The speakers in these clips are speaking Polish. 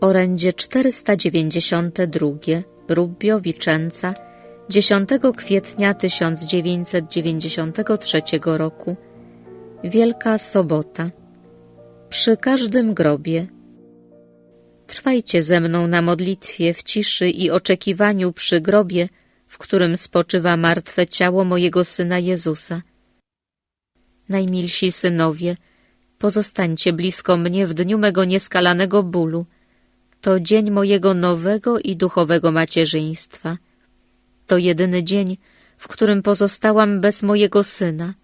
Orędzie 492 Rubbio Vicenza 10 kwietnia 1993 roku Wielka Sobota Przy każdym grobie Trwajcie ze mną na modlitwie w ciszy i oczekiwaniu przy grobie, w którym spoczywa martwe ciało mojego Syna Jezusa. Najmilsi synowie, pozostańcie blisko mnie w dniu mego nieskalanego bólu. To dzień mojego nowego i duchowego macierzyństwa. To jedyny dzień, w którym pozostałam bez mojego syna.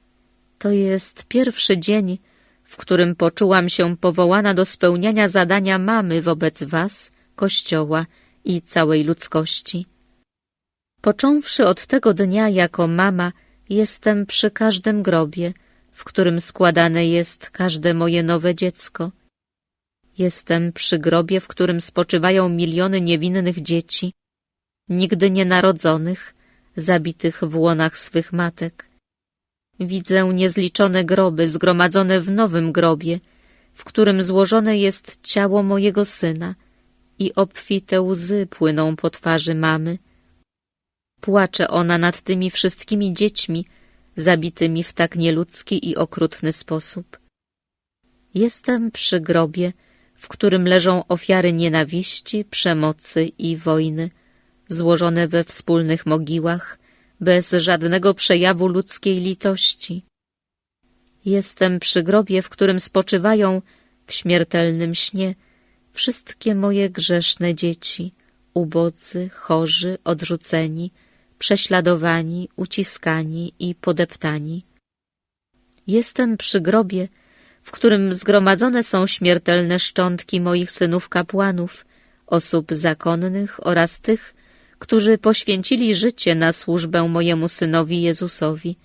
To jest pierwszy dzień, w którym poczułam się powołana do spełniania zadania mamy wobec was, Kościoła i całej ludzkości. Począwszy od tego dnia jako mama, jestem przy każdym grobie, w którym składane jest każde moje nowe dziecko. Jestem przy grobie, w którym spoczywają miliony niewinnych dzieci, nigdy nienarodzonych, zabitych w łonach swych matek. Widzę niezliczone groby zgromadzone w nowym grobie, w którym złożone jest ciało mojego syna i obfite łzy płyną po twarzy mamy. Płacze ona nad tymi wszystkimi dziećmi, zabitymi w tak nieludzki i okrutny sposób. Jestem przy grobie, w którym leżą ofiary nienawiści, przemocy i wojny, złożone we wspólnych mogiłach, bez żadnego przejawu ludzkiej litości. Jestem przy grobie, w którym spoczywają w śmiertelnym śnie wszystkie moje grzeszne dzieci, ubodzy, chorzy, odrzuceni, prześladowani, uciskani i podeptani. Jestem przy grobie, w którym zgromadzone są śmiertelne szczątki moich synów kapłanów, osób zakonnych oraz tych, którzy poświęcili życie na służbę mojemu synowi Jezusowi.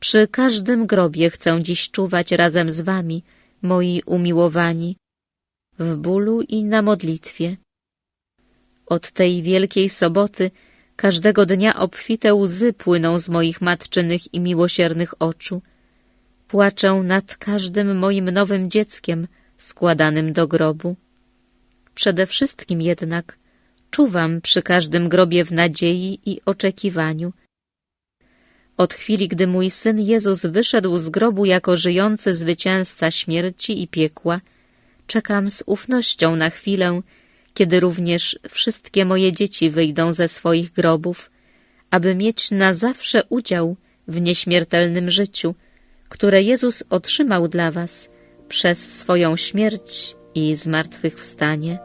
Przy każdym grobie chcę dziś czuwać razem z wami, moi umiłowani, w bólu i na modlitwie. Od tej wielkiej soboty każdego dnia obfite łzy płyną z moich matczynych i miłosiernych oczu. Płaczę nad każdym moim nowym dzieckiem składanym do grobu. Przede wszystkim jednak czuwam przy każdym grobie w nadziei i oczekiwaniu. Od chwili, gdy mój Syn Jezus wyszedł z grobu jako żyjący zwycięzca śmierci i piekła, czekam z ufnością na chwilę, kiedy również wszystkie moje dzieci wyjdą ze swoich grobów, aby mieć na zawsze udział w nieśmiertelnym życiu, które Jezus otrzymał dla was przez swoją śmierć i zmartwychwstanie.